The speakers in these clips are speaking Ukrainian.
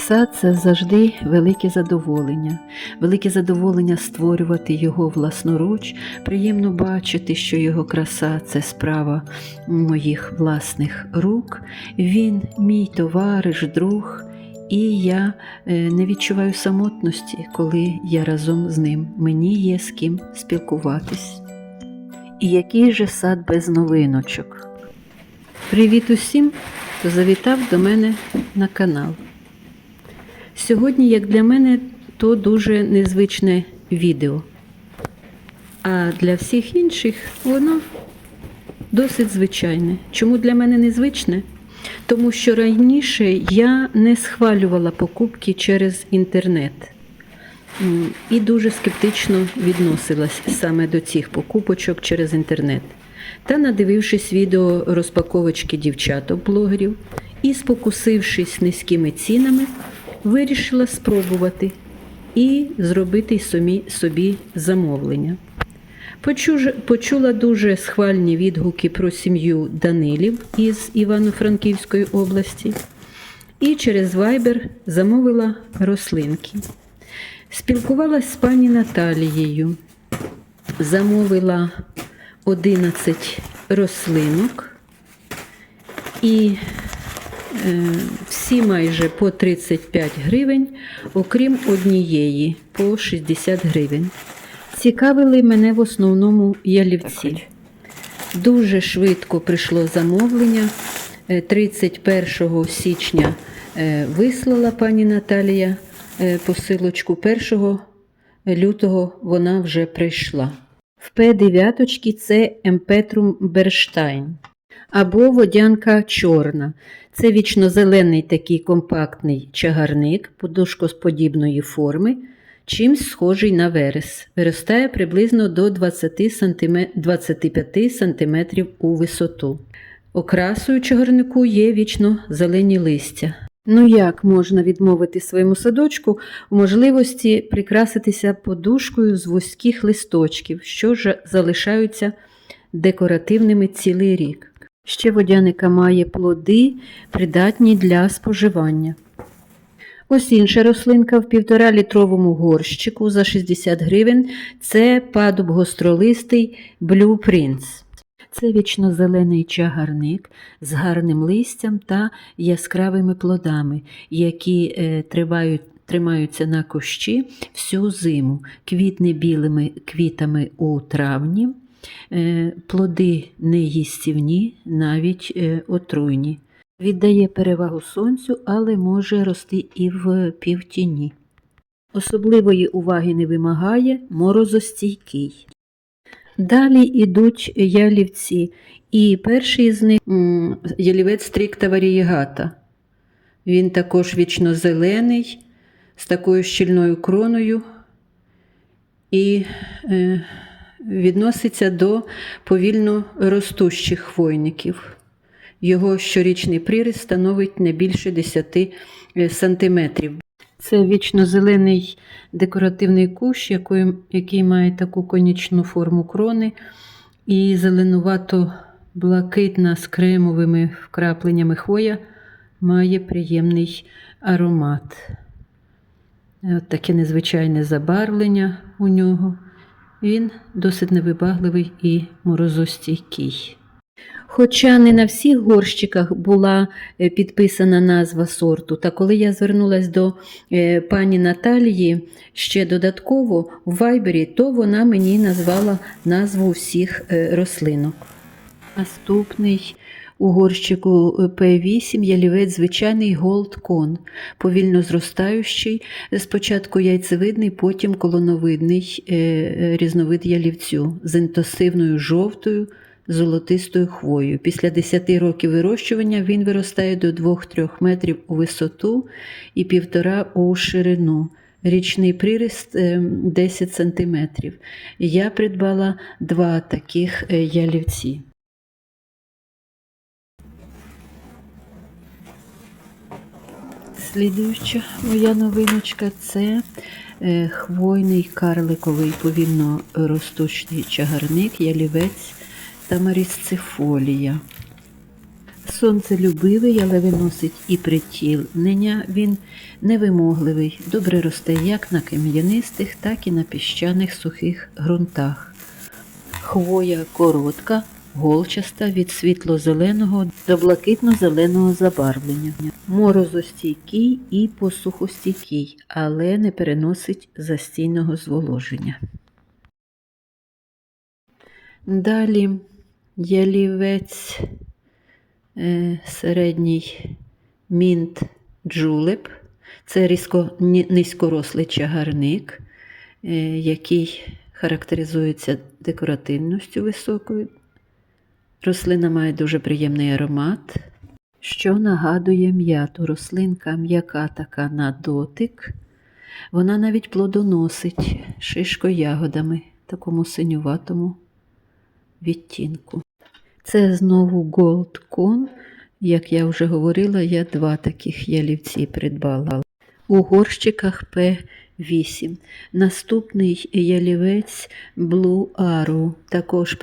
Сад це завжди велике задоволення, велике задоволення створювати його власноруч. Приємно бачити, що його краса це справа моїх власних рук. Він мій товариш, друг, і я е, не відчуваю самотності, коли я разом з ним. Мені є з ким спілкуватись. І який же сад без новиночок. Привіт усім, хто завітав до мене на канал. Сьогодні, як для мене, то дуже незвичне відео. А для всіх інших воно досить звичайне. Чому для мене незвичне? Тому що раніше я не схвалювала покупки через інтернет і дуже скептично відносилась саме до цих покупочок через інтернет. Та, надивившись відео розпаковочки дівчаток-блогерів і спокусившись низькими цінами, вирішила спробувати і зробити собі, собі замовлення. Почула дуже схвальні відгуки про сім'ю Данилів із Івано-Франківської області і через Viber замовила рослинки. Спілкувалась з пані Наталією, замовила 11 рослинок і всі майже по 35 гривень, окрім однієї по 60 гривень. Цікавили мене в основному ялівці. Дуже швидко прийшло замовлення. Е, 31 січня е, вислала пані Наталія е, посилочку. 1 лютого вона вже прийшла. В П9 це Емпетрум Берштайн або водянка чорна. Це вічнозелений такий компактний чагарник подушкосподібної форми, чимсь схожий на верес. Виростає приблизно до 20 см, 25 см у висоту. Окрасою чагарнику є вічно зелені листя. Ну як можна відмовити своєму садочку у можливості прикраситися подушкою з вузьких листочків, що ж залишаються декоративними цілий рік. Ще водяника має плоди, придатні для споживання. Ось інша рослинка в півтора літровому горщику за 60 гривень. Це падуб гостролистий Blue Prince. Це вічнозелений чагарник з гарним листям та яскравими плодами, які е, тривають, тримаються на кущі всю зиму, квітне білими квітами у травні. Е, Плоди неїстівні, навіть е, отруйні. Віддає перевагу сонцю, але може рости і в півтіні. Особливої уваги не вимагає морозостійкий. Далі йдуть ялівці, і перший з них ялівець стрікта варієгата. Він також вічно зелений, з такою щільною кроною і е, відноситься до повільно ростущих хвойників. Його щорічний приріст становить не більше 10 сантиметрів. Це вічно-зелений декоративний кущ, який, який має таку конічну форму крони і зеленувато-блакитна з кремовими вкрапленнями хвоя має приємний аромат. От таке незвичайне забарвлення у нього. Він досить невибагливий і морозостійкий. Хоча не на всіх горщиках була е, підписана назва сорту, та коли я звернулася до е, пані Наталії ще додатково в Вайбері, то вона мені назвала назву всіх е, рослинок. Наступний у горщику П8 ялівець звичайний Con, повільно зростаючий, спочатку яйцевидний, потім колоновидний е, е, різновид ялівцю з інтенсивною жовтою золотистою хвоєю. Після 10 років вирощування він виростає до 2-3 метрів у висоту і 1,5 у ширину. Річний приріст е, 10 сантиметрів. Я придбала два таких е, ялівці. Слідуюча моя новиночка це е, хвойний карликовий повільно ростучий чагарник, ялівець тамарісцифолія. Сонцелюбивий, але виносить і притілнення. Він невимогливий, добре росте як на кам'янистих, так і на піщаних сухих ґрунтах. Хвоя коротка, голчаста від світло-зеленого до блакитно-зеленого забарвлення. Морозостійкий і посухостійкий, але не переносить застійного зволоження. Далі ялівець е, середній мінт джулеп. Це різко низькорослий чагарник, е, який характеризується декоративністю високою. Рослина має дуже приємний аромат, що нагадує м'яту. Рослинка м'яка така на дотик. Вона навіть плодоносить шишко-ягодами, такому синюватому відтінку. Це знову Gold Con. Як я вже говорила, я два таких ялівці придбала. У горщиках П8. Наступний ялівець Blue Arrow. Також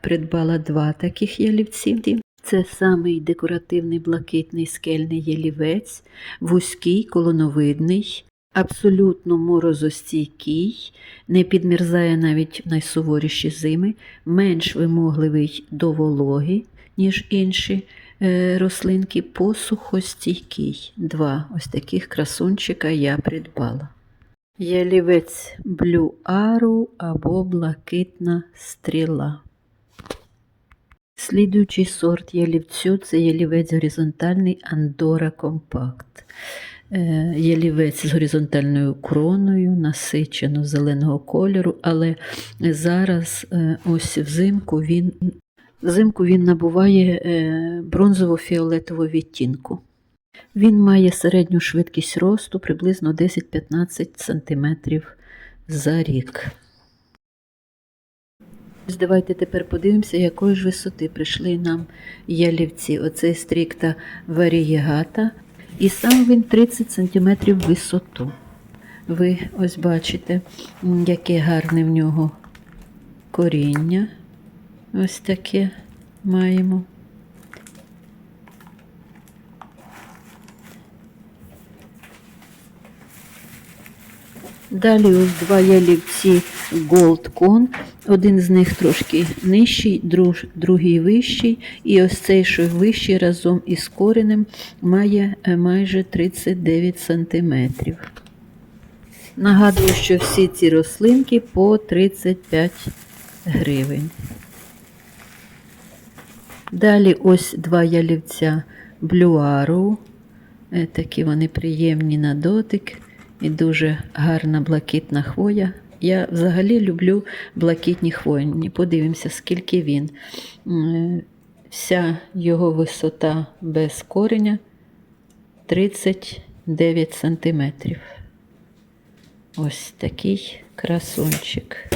придбала два таких ялівці. Це самий декоративний блакитний скельний ялівець, вузький, колоновидний, абсолютно морозостійкий, не підмерзає навіть в найсуворіші зими, менш вимогливий до вологи, ніж інші е, рослинки, посухостійкий. Два ось таких красунчика я придбала. Ялівець Arrow або блакитна стріла. Слідуючий сорт ялівцю це ялівець горизонтальний Андора Компакт. Ялівець з горизонтальною кроною, насичено зеленого кольору, але зараз е, ось взимку він, взимку він набуває е, бронзово-фіолетового відтінку. Він має середню швидкість росту приблизно 10-15 см за рік. Давайте тепер подивимося, якої ж висоти прийшли нам ялівці. Оцей стрікта варієгата. І сам він 30 см висоту. Ви ось бачите, яке гарне в нього коріння. Ось таке маємо. Далі ось два ялівці Gold Con. Один з них трошки нижчий, другий вищий. І ось цей, що вищий разом із коренем, має е, майже 39 см. Нагадую, що всі ці рослинки по 35 гривень. Далі ось два ялівця Arrow. Е, Такі вони приємні на дотик і дуже гарна блакитна хвоя. Я взагалі люблю блакитні хвойні. Подивимося, скільки він. Вся його висота без кореня 39 сантиметрів. Ось такий красунчик.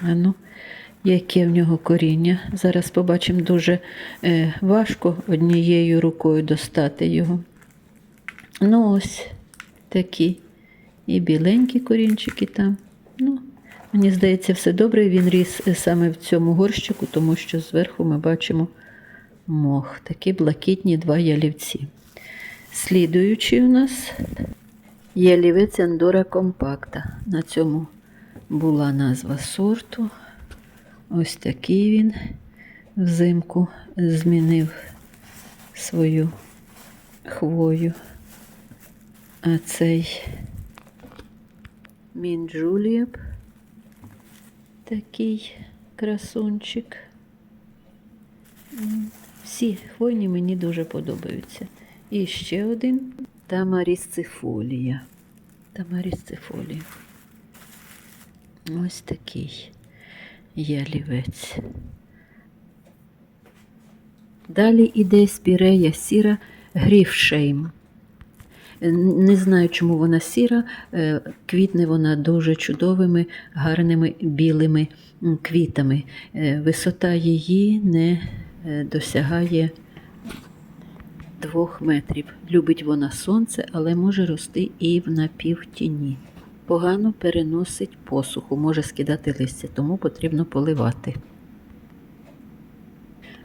А ну, яке в нього коріння. Зараз побачимо дуже е, важко однією рукою достати його. Ну, ось такі і біленькі корінчики там. Ну, мені здається, все добре. Він ріс е, саме в цьому горщику, тому що зверху ми бачимо мох. Такі блакитні два ялівці. Слідуючий у нас ялівець Андора Компакта. На цьому була назва сорту. Ось такий він взимку змінив свою хвою. А цей Мінджулієп такий красунчик. Всі хвойні мені дуже подобаються. І ще один тамарісцифолія. Тамарісцифолія. Ось такий ялівець. Далі іде спірея сіра гріфшейм. Не знаю, чому вона сіра, е, квітне вона дуже чудовими, гарними білими квітами. Е, Висота її не е, досягає двох метрів. Любить вона сонце, але може рости і в напівтіні. Погано переносить посуху, може скидати листя, тому потрібно поливати.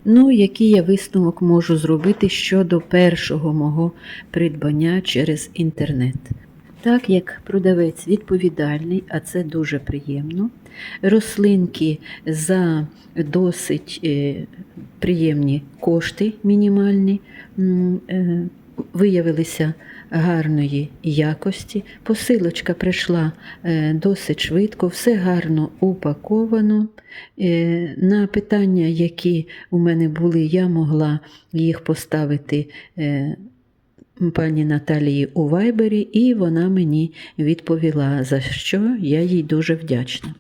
Ну, який я висновок можу зробити щодо першого мого придбання через інтернет? Так як продавець відповідальний, а це дуже приємно, рослинки за досить е, приємні кошти мінімальні е, виявилися гарної якості. Посилочка прийшла е, досить швидко, все гарно упаковано. Е, На питання, які у мене були, я могла їх поставити е, пані Наталії у Вайбері, і вона мені відповіла, за що я їй дуже вдячна.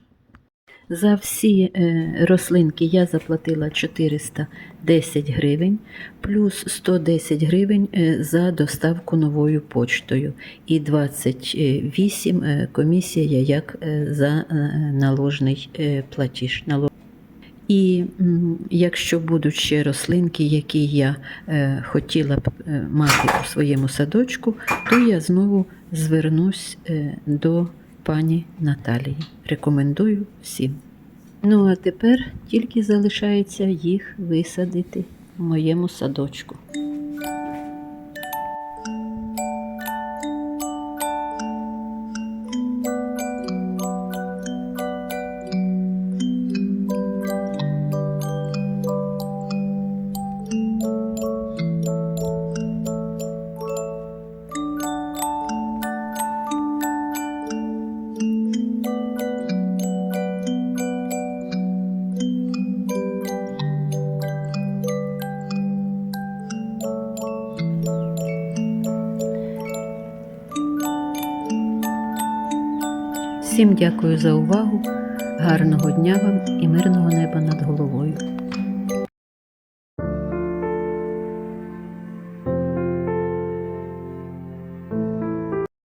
За всі е, рослинки я заплатила 410 гривень, плюс 110 гривень е, за доставку новою почтою і 28 е, комісія як за наложний платіж. І якщо будуть ще рослинки, які я хотіла б мати у своєму садочку, то я знову звернусь до пані Наталії. Рекомендую всім. Ну, а тепер тільки залишається їх висадити в моєму садочку. Всім дякую за увагу, гарного дня вам і мирного неба над головою.